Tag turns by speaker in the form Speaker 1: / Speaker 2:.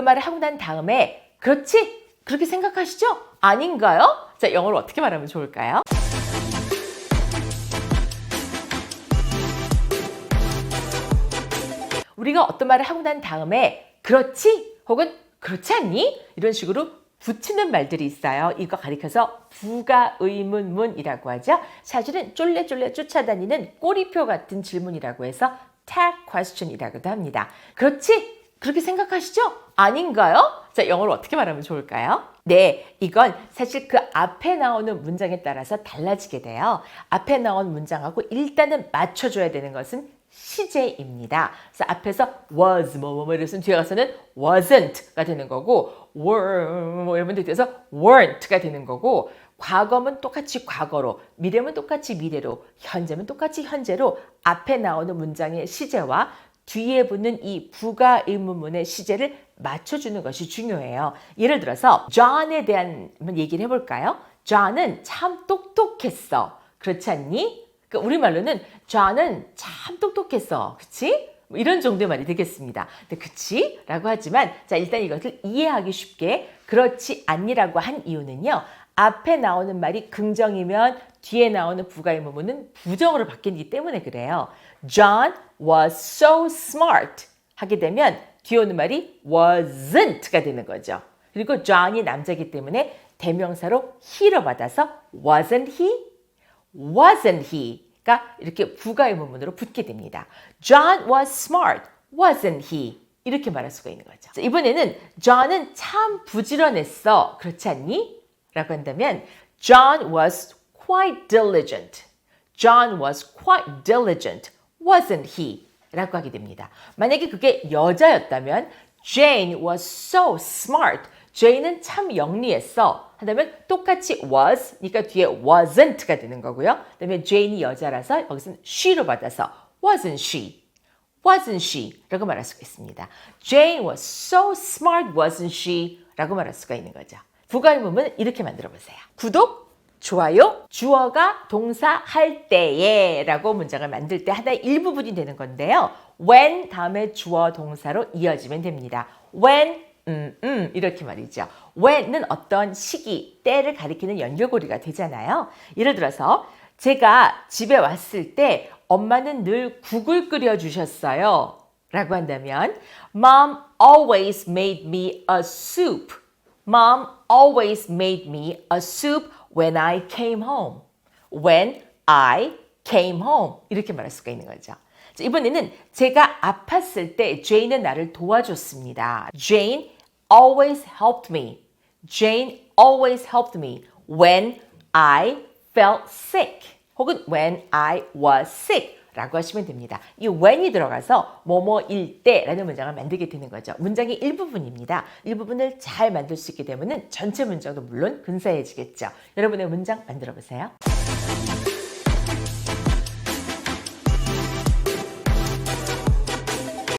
Speaker 1: 그 말을 하고 난 다음에 그렇지? 그렇게 생각하시죠? 아닌가요? 자, 영어로 어떻게 말하면 좋을까요? 우리가 어떤 말을 하고 난 다음에 그렇지? 혹은 그렇지 않니? 이런 식으로 붙이는 말들이 있어요. 이거 가리켜서 부가 의문문이라고 하죠. 사실은 쫄래쫄래 쫓아다니는 꼬리표 같은 질문이라고 해서 tag question이라고도 합니다. 그렇지? 그렇게 생각하시죠? 아닌가요? 자, 영어로 어떻게 말하면 좋을까요? 네, 이건 사실 그 앞에 나오는 문장에 따라서 달라지게 돼요. 앞에 나온 문장하고 일단은 맞춰줘야 되는 것은 시제입니다. 그래서 앞에서 was 뭐뭐 뭐 이랬으면 뒤에 가서는 wasn't가 되는 거고 were 뭐 이러면 뒤에서 weren't가 되는 거고 과거면 똑같이 과거로 미래면 똑같이 미래로 현재면 똑같이 현재로 앞에 나오는 문장의 시제와 뒤에 붙는 이 부가 의문문의 시제를 맞춰주는 것이 중요해요. 예를 들어서 John에 대한 한번 얘기를 해볼까요? John은 참 똑똑했어. 그렇지 않니? 그러니까 우리말로는 John은 참 똑똑했어. 그치? 뭐 이런 정도의 말이 되겠습니다. 근데 그치? 라고 하지만 자 일단 이것을 이해하기 쉽게 그렇지 않니라고 한 이유는요. 앞에 나오는 말이 긍정이면 뒤에 나오는 부가의문문은 부정으로 바뀌기 때문에 그래요. John was so smart 하게 되면 뒤에 오는 말이 wasn't가 되는 거죠. 그리고 John이 남자이기 때문에 대명사로 he로 받아서 wasn't he? wasn't he? 가 이렇게 부가의 문문으로 붙게 됩니다. John was smart, wasn't he? 이렇게 말할 수가 있는 거죠. 자, 이번에는 John은 참 부지런했어. 그렇지 않니? 라고 한다면 John was quite diligent. John was quite diligent, wasn't he? 라고 하게 됩니다. 만약에 그게 여자였다면 Jane was so smart. Jane은 참 영리했어. 한다면 똑같이 was, 그러니까 뒤에 wasn't가 되는 거고요. 그다음에 Jane이 여자라서 여기서는 she로 받아서 wasn't she? wasn't she? 라고 말할 수가 있습니다. Jane was so smart, wasn't she? 라고 말할 수가 있는 거죠. 부가의문은 이렇게 만들어 보세요. 구독, 좋아요, 주어가 동사 할 때에 라고 문장을 만들 때 하나의 일부분이 되는 건데요. when 다음에 주어 동사로 이어지면 됩니다. when, 음, 음, 이렇게 말이죠. when은 어떤 시기, 때를 가리키는 연결고리가 되잖아요. 예를 들어서 제가 집에 왔을 때 엄마는 늘 국을 끓여 주셨어요. 라고 한다면 Mom always made me a soup. Mom always made me a soup when I came home. When I came home. 이렇게 말할 수가 있는 거죠. 자, 이번에는 제가 아팠을 때 Jane은 나를 도와줬습니다. Jane always helped me. Jane always helped me when I felt sick. 혹은 when I was sick. 라고 하시면 됩니다. 이 when이 들어가서 뭐뭐일 때라는 문장을 만들게 되는 거죠. 문장의 일부분입니다. 일부분을 잘 만들 수 있게 되면 전체 문장도 물론 근사해지겠죠. 여러분의 문장 만들어 보세요.